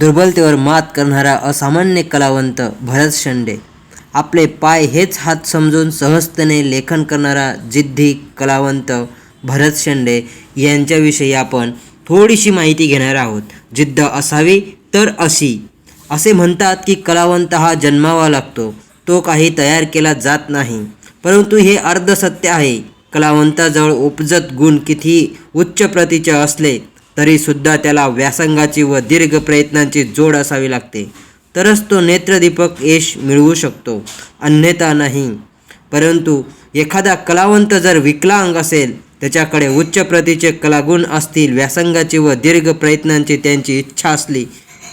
दुर्बलतेवर मात करणारा असामान्य कलावंत भरत शेंडे. आपले पाय हेच हात समजून सहजतेने लेखन करणारा जिद्दी कलावंत भरत शेंडे यांच्याविषयी आपण थोडीशी माहिती घेणार आहोत. जिद्द असावी तर अशी. असे म्हणतात की कलावंत हा जन्मावा लागतो. तो काही तयार केला जात नाही. परंतु हे अर्धसत्य आहे. कलावंताजवळ उपजत गुण किती उच्च प्रतीचे असले तरीसुद्धा त्याला व्यासंगाची व दीर्घ प्रयत्नांची जोड असावी लागते. तरच तो नेत्रदीपक यश मिळवू शकतो अन्यथा नाही. परंतु एखादा कलावंत जर विकलांग असेल त्याच्याकडे उच्च प्रतीचे कलागुण असतील व्यासंगाची व दीर्घ प्रयत्नांची त्यांची इच्छा असली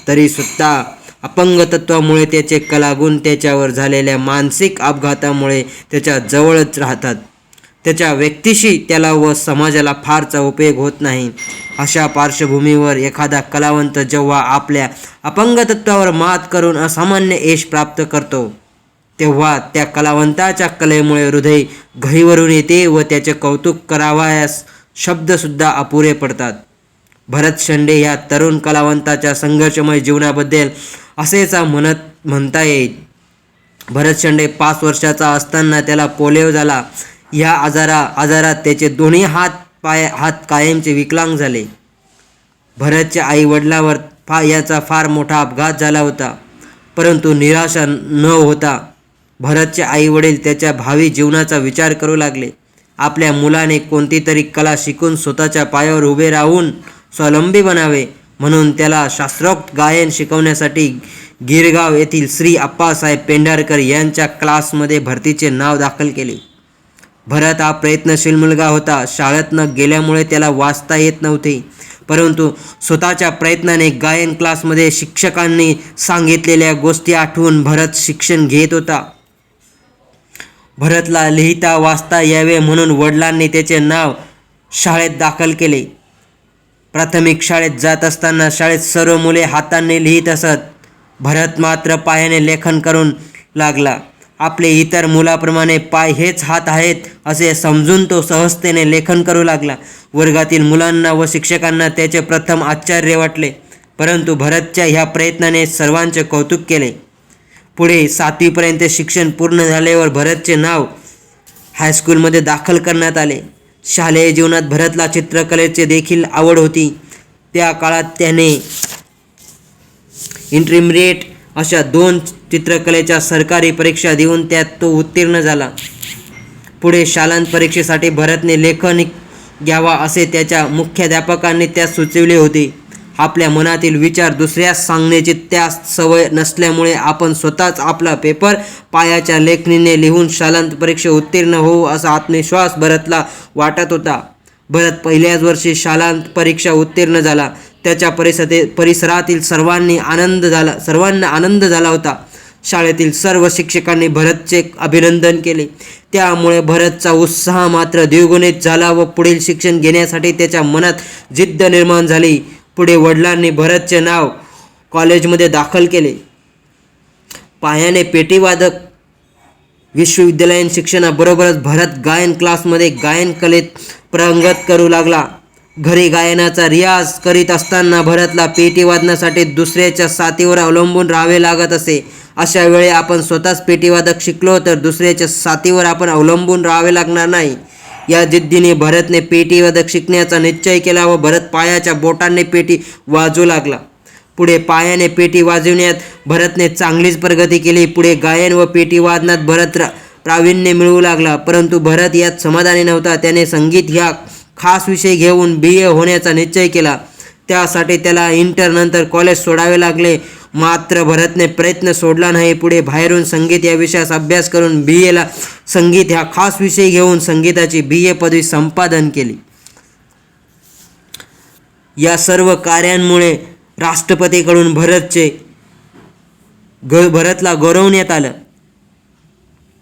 तरीसुद्धा अपंगतत्वामुळे त्याचे कलागुण त्याच्यावर झालेल्या मानसिक अपघातामुळे त्याच्या जवळच राहतात. त्याच्या व्यक्तीशी त्याला व समाजाला फारचा उपयोग होत नाही. अशा पार्श्वभूमीवर एखादा कलावंत जेव्हा आपल्या अपंगतत्वावर मात करून असामान्य यश प्राप्त करतो तेव्हा त्या कलावंताच्या कलेमुळे हृदय घहीवरून येते व त्याचे कौतुक करावयास शब्दसुद्धा अपुरे पडतात. भरत शेंडे या तरुण कलावंताच्या संघर्षमय जीवनाबद्दल असेचा म्हणत म्हणता येईल. भरत शेंडे पाच वर्षाचा असताना त्याला पोलिओ झाला. या आजारा आजारात त्याचे दोन्ही हात पाय हात कायमचे विकलांग झाले. भरतच्या आई वडिलावर फा याचा फार मोठा अपघात झाला होता. परंतु निराशा न होता भरतचे आई वडील त्याच्या भावी जीवनाचा विचार करू लागले. आपल्या मुलाने कोणती तरी कला शिकून स्वतःच्या पायावर उभे राहून स्वावलंबी बनावे म्हणून त्याला शास्त्रोक्त गायन शिकवण्यासाठी गिरगाव येथील श्री अप्पासाहेब पेंढारकर यांच्या क्लासमध्ये भरतीचे नाव दाखल केले. भरत हा प्रयत्नशील मुलगा होता. शाळेत न गेल्यामुळे त्याला वाचता येत नव्हते. परंतु स्वतःच्या प्रयत्नाने गायन क्लासमध्ये शिक्षकांनी सांगितलेल्या गोष्टी आठवून भरत शिक्षण घेत होता. भरतला लिहिता वाचता यावे म्हणून वडिलांनी त्याचे नाव शाळेत दाखल केले. प्राथमिक शाळेत जात असताना शाळेत सर्व मुले हाताने लिहित असत. भरत मात्र पायाने लेखन करून लागला. आपले इतर मुलाप्रमाणे पाय हेच हात आहेत असे समजून तो सहजतेने लेखन करू लागला. वर्गातील मुलांना व शिक्षकांना त्याचे प्रथम आश्चर्य वाटले परंतु भरतच्या ह्या प्रयत्नाने सर्वांचे कौतुक केले. पुढे सातवीपर्यंत शिक्षण पूर्ण झाल्यावर भरतचे नाव हायस्कूलमध्ये दाखल करण्यात आले. शालेय जीवनात भरतला चित्रकलेचे देखील आवड होती. त्या काळात त्याने इंटरमिडिएट अशा दोन चित्रकलेच्या सरकारी परीक्षा देऊन त्यात तो उत्तीर्ण झाला. पुढे शालांत परीक्षेसाठी भरतने लेखन घ्यावा असे त्याच्या मुख्याध्यापकांनी त्यास सुचविले होते. आपल्या मनातील विचार दुसऱ्यास सांगण्याची त्यास सवय नसल्यामुळे आपण स्वतःच आपला पेपर पायाच्या लेखणीने लिहून शालांत परीक्षा उत्तीर्ण होऊ असा आत्मविश्वास भरतला वाटत होता. भरत पहिल्याच वर्षी शालांत परीक्षा उत्तीर्ण झाला. त्याच्या परिसते परिसरातील सर्वांनी आनंद झाला सर्वांना आनंद झाला होता. शाळेतील सर्व शिक्षकांनी भरतचे अभिनंदन केले. त्यामुळे भरतचा उत्साह मात्र द्विगुणित झाला व पुढील शिक्षण घेण्यासाठी त्याच्या मनात जिद्द निर्माण झाली. पुढे वडिलांनी भरतचे नाव कॉलेजमध्ये दाखल केले. पायाने पेटीवादक विश्वविद्यालयीन शिक्षणाबरोबरच भरत गायन क्लासमध्ये गायन कलेत प्रंगत करू लागला. घरी गायनाचा रियाज करीत असताना भरतला पेटी वाजण्यासाठी दुसऱ्याच्या साथीवर अवलंबून राहावे लागत असे. अशा वेळी आपण स्वतःच पेटीवादक शिकलो तर दुसऱ्याच्या साथीवर आपण अवलंबून राहावे लागणार नाही. या जिद्दीने भरतने पेटीवादक शिकण्याचा निश्चय केला व भरत पायाच्या बोटांनी पेटी वाजू लागला. पुढे पायाने पेटी वाजविण्यात भरतने चांगलीच प्रगती केली. पुढे गायन व पेटी वादनात भरत रा- प्रावीण्य मिळवू लागला. परंतु भरत यात समाधानी नव्हता. त्याने संगीत ह्या खास विषय घेऊन बी ए होण्याचा निश्चय केला. त्यासाठी त्याला इंटरनंतर कॉलेज सोडावे लागले. मात्र भरतने प्रयत्न सोडला नाही. पुढे बाहेरून संगीत या विषयास अभ्यास करून बी एला संगीत ह्या खास विषय घेऊन संगीताची बी ए पदवी संपादन केली. या सर्व कार्यांमुळे राष्ट्रपतीकडून भरतचे ग भरतला गौरवण्यात आलं.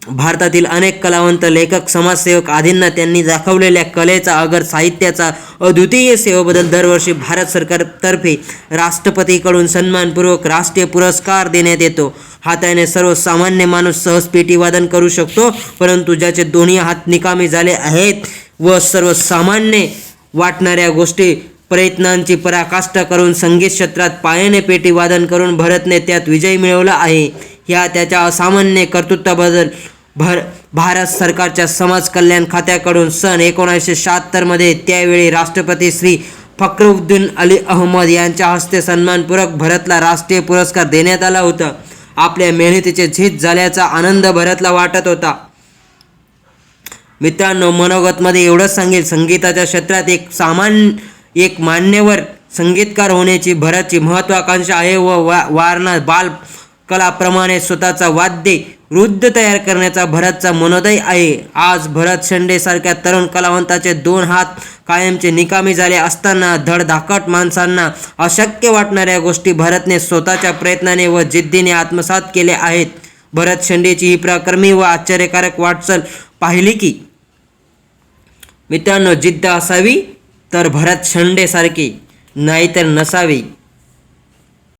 भारतातील अनेक कलावंत लेखक समाजसेवक आदींना त्यांनी दाखवलेल्या कलेचा अगर साहित्याचा अद्वितीय सेवेबद्दल दरवर्षी भारत सरकारतर्फे राष्ट्रपतीकडून सन्मानपूर्वक राष्ट्रीय पुरस्कार देण्यात येतो. हाताने सर्वसामान्य माणूस सहज पेटीवादन करू शकतो परंतु ज्याचे दोन्ही हात निकामी झाले आहेत व सर्वसामान्य वाटणाऱ्या गोष्टी प्रयत्नांची पराकाष्ठा करून संगीत क्षेत्रात पायाने पेटीवादन करून भरतने त्यात विजय मिळवला आहे. ह्या त्याच्या असामान्य कर्तृत्वाबद्दल भर भारत सरकारच्या समाज कल्याण खात्याकडून सन एकोणीसशे शहात्तरमध्ये त्यावेळी राष्ट्रपती श्री फखरुद्दीन अली अहमद यांच्या हस्ते सन्मानपूर्वक भरतला राष्ट्रीय पुरस्कार देण्यात आला होता. आपल्या मेहनतीचे झीज झाल्याचा आनंद भरतला वाटत होता. मित्रांनो मनोगतमध्ये एवढंच सांगेल संगीताच्या क्षेत्रात एक सामान्य एक मान्यवर संगीतकार होण्याची भरतची महत्त्वाकांक्षा आहे व वा वारणा बाल कलाप्रमाणे स्वतःचा वाद्य वृद्ध तयार करण्याचा भरतचा मनोदय आहे. आज भरत शेंडेसारख्या तरुण कलावंताचे दोन हात कायमचे निकामी झाले असताना धडधाकट माणसांना अशक्य वाटणाऱ्या गोष्टी भरतने स्वतःच्या प्रयत्नाने व जिद्दीने आत्मसात केले आहेत. भरत शेंडेची ही प्रकर्मी व आश्चर्यकारक वाटचाल पाहिली की मित्रांनो जिद्द असावी तर भरत शेंडेसारखी नाहीतर नसावी.